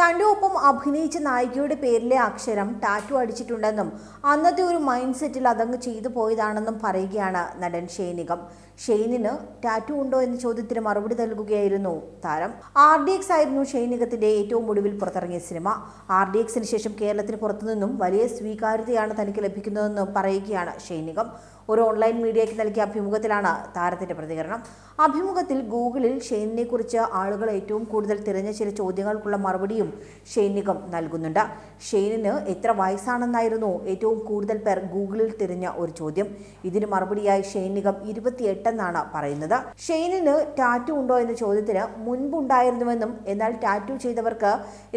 തന്റെ ഒപ്പം അഭിനയിച്ച നായികയുടെ പേരിലെ അക്ഷരം ടാറ്റു അടിച്ചിട്ടുണ്ടെന്നും അന്നത്തെ ഒരു മൈൻഡ് സെറ്റിൽ അതങ്ങ് ചെയ്തു പോയതാണെന്നും പറയുകയാണ് നടൻ ഷെയ്നികം ഷെയ്നിന് ടാറ്റു ഉണ്ടോ എന്ന ചോദ്യത്തിന് മറുപടി നൽകുകയായിരുന്നു താരം. ആർ ഡി എക്സ് ആയിരുന്നു ഷെയ്നികത്തിന്റെ ഏറ്റവും ഒടുവിൽ പുറത്തിറങ്ങിയ സിനിമ. ആർ ഡി എക്സിന് ശേഷം കേരളത്തിന് പുറത്തുനിന്നും വലിയ സ്വീകാര്യതയാണ് തനിക്ക് ലഭിക്കുന്നതെന്ന് പറയുകയാണ് ഷെയ്നികം ഒരു ഓൺലൈൻ മീഡിയയ്ക്ക് നൽകിയ അഭിമുഖത്തിലാണ് താരത്തിന്റെ പ്രതികരണം. അഭിമുഖത്തിൽ ഗൂഗിളിൽ ഷെയ്നിനെ കുറിച്ച് ആളുകൾ ഏറ്റവും കൂടുതൽ തിരഞ്ഞ ചില ചോദ്യങ്ങൾക്കുള്ള മറുപടിയും ഷെയ്നികം നൽകുന്നുണ്ട്. ഷെയ്നിന് എത്ര വയസ്സാണെന്നായിരുന്നു ഏറ്റവും കൂടുതൽ പേർ ഗൂഗിളിൽ തിരഞ്ഞ ഒരു ചോദ്യം. ഇതിന് മറുപടിയായി ഷെയ്നികം ഇരുപത്തിയെട്ടെന്നാണ് പറയുന്നത്. ഷെയ്നിന് ടാറ്റു ഉണ്ടോ എന്ന ചോദ്യത്തിന് മുൻപുണ്ടായിരുന്നുവെന്നും എന്നാൽ ടാറ്റു ചെയ്തവർക്ക്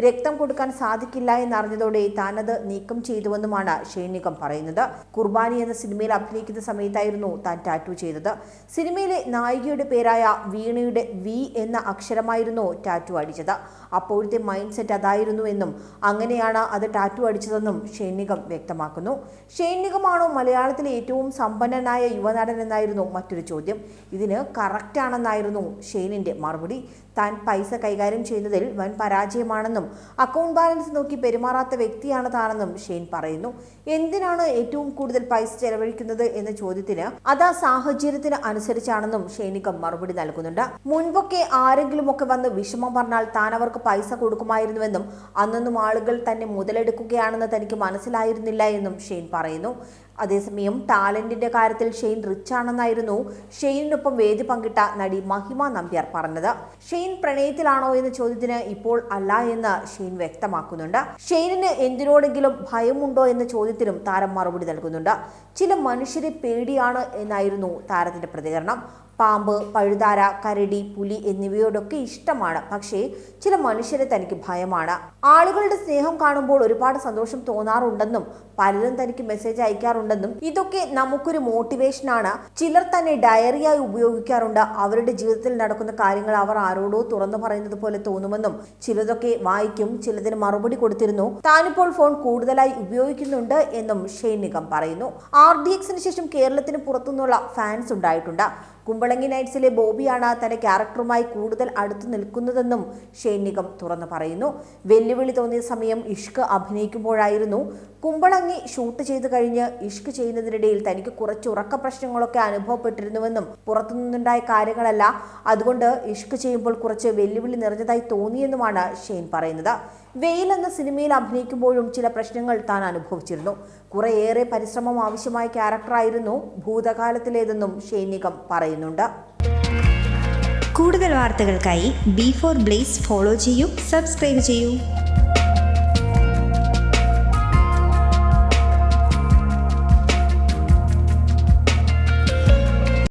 രക്തം കൊടുക്കാൻ സാധിക്കില്ല എന്നറിഞ്ഞതോടെ താനത് നീക്കം ചെയ്തുവെന്നുമാണ് ഷെയ്നികം പറയുന്നത്. കുർബാനി എന്ന സിനിമയിൽ അഭിനയിക്കുന്ന സമയത്തായിരുന്നു താൻ ടാറ്റു ചെയ്തത്. സിനിമയിലെ നായികയുടെ പേരായ വീണയുടെ വി എന്ന അക്ഷരമായിരുന്നു ടാറ്റു അടിച്ചത്. അപ്പോഴത്തെ മൈൻഡ് സെറ്റ് അതായിരുന്നുവെന്നും അങ്ങനെയാണ് അത് ടാറ്റു അടിച്ചതെന്നും ഷെയ്നികം വ്യക്തമാക്കുന്നു. ഷെയ്നികമാണോ മലയാളത്തിലെ ഏറ്റവും സമ്പന്നനായ യുവനടൻ എന്നായിരുന്നു മറ്റൊരു ചോദ്യം. ഇതിന് കറക്റ്റാണെന്നായിരുന്നു ഷെയ്നിന്റെ മറുപടി. താൻ പൈസ കൈകാര്യം ചെയ്യുന്നതിൽ വൻ പരാജയമാണെന്നും അക്കൗണ്ട് ബാലൻസ് നോക്കി പെരുമാറാത്ത വ്യക്തിയാണ് താനെന്നും ഷെയ്ൻ പറയുന്നു. എന്തിനാണ് ഏറ്റവും കൂടുതൽ പൈസ ചെലവഴിക്കുന്നത് എന്ന ചോദ്യത്തിന് അതാ സാഹചര്യത്തിന് അനുസരിച്ചാണെന്നും ഷെയ്നികം മറുപടി നൽകുന്നുണ്ട്. മുൻപൊക്കെ ആരെങ്കിലുമൊക്കെ വന്ന് വിഷമം പറഞ്ഞാൽ താൻ അവർക്ക് പൈസ കൊടുക്കുമായിരുന്നുവെന്നും അന്നൊന്നും ആളുകൾ തന്നെ മുതലെടുക്കുകയാണെന്ന് തനിക്ക് മനസ്സിലായിരുന്നില്ല എന്നും ഷെയ്ൻ പറയുന്നു. അതേസമയം ടാലന്റിന്റെ കാര്യത്തിൽ ഷെയ്ൻ റിച്ച് ആണെന്നായിരുന്നു ഷെയ്നിനൊപ്പം വേദി പങ്കിട്ട നടി മഹിമ നമ്പ്യാർ പറഞ്ഞത്. ഷെയ്ൻ പ്രണയത്തിലാണോ എന്ന ചോദ്യത്തിന് ഇപ്പോൾ അല്ല എന്ന് ഷെയ്ൻ വ്യക്തമാക്കുന്നുണ്ട്. ഷെയ്നിന് എന്തിനോടെങ്കിലും ഭയമുണ്ടോ എന്ന ചോദ്യത്തിനും താരം മറുപടി നൽകുന്നുണ്ട്. ചില മനുഷ്യരെ പേടിയാണ് എന്നായിരുന്നു താരത്തിന്റെ പ്രതികരണം. പാമ്പ് പഴുതാര കരടി പുലി എന്നിവയോടൊക്കെ ഇഷ്ടമാണ്. പക്ഷേ ചില മനുഷ്യരെ തനിക്ക് ഭയമാണ്. ആളുകളുടെ സ്നേഹം കാണുമ്പോൾ ഒരുപാട് സന്തോഷം തോന്നാറുണ്ടെന്നും പലരും തനിക്ക് മെസ്സേജ് അയക്കാറുണ്ടെന്നും ഇതൊക്കെ നമുക്കൊരു മോട്ടിവേഷനാണ് ചിലർ തന്നെ ഡയറിയായി ഉപയോഗിക്കാറുണ്ട്. അവരുടെ ജീവിതത്തിൽ നടക്കുന്ന കാര്യങ്ങൾ അവർ ആരോടോ തുറന്നു പറയുന്നത് പോലെ തോന്നുമെന്നും ചിലതൊക്കെ വായിക്കും ചിലതിന് മറുപടി കൊടുത്തിരുന്നു. താനിപ്പോൾ ഫോൺ കൂടുതലായി ഉപയോഗിക്കുന്നുണ്ട് എന്നും ഷെയ്ൻ നിഗം പറയുന്നു. ആർ ഡി എക്സിന് ശേഷം കേരളത്തിന് പുറത്തുനിന്നുള്ള ഫാൻസ് ഉണ്ടായിട്ടുണ്ട്. കുമ്പളങ്ങി നൈറ്റ്സിലെ ബോബിയാണ് തന്റെ ക്യാരക്ടറുമായി കൂടുതൽ അടുത്തു നിൽക്കുന്നതെന്നും ഷെയ്ൻ നിഗം തുറന്നു പറയുന്നു. വെല്ലുവിളി തോന്നിയ സമയം ഇഷ്ക് അഭിനയിക്കുമ്പോഴായിരുന്നു കുമ്പളങ്ങി ഷൂട്ട് ചെയ്ത് കഴിഞ്ഞ് ഇഷ്ക് ചെയ്യുന്നതിനിടയിൽ തനിക്ക് കുറച്ച് ഉറക്ക പ്രശ്നങ്ങളൊക്കെ അനുഭവപ്പെട്ടിരുന്നുവെന്നും പുറത്തുനിന്നുണ്ടായ കാര്യങ്ങളല്ല. അതുകൊണ്ട് ഇഷ്ക് ചെയ്യുമ്പോൾ കുറച്ച് വെല്ലുവിളി നിറഞ്ഞതായി തോന്നിയെന്നുമാണ് ഷെയ്ൻ പറയുന്നത്. വെയിൽ എന്ന സിനിമയിൽ അഭിനയിക്കുമ്പോഴും ചില പ്രശ്നങ്ങൾ താൻ അനുഭവിച്ചിരുന്നു. കുറേയേറെ പരിശ്രമം ആവശ്യമായ ക്യാരക്ടറായിരുന്നു ഭൂതകാലത്തിലേതെന്നും ഷെയ്നികം പറയുന്നുണ്ട്. കൂടുതൽ വാർത്തകൾക്കായി ബി ഫോർ ബ്ലേസ് ഫോളോ ചെയ്യൂ സബ്സ്ക്രൈബ് ചെയ്യൂ.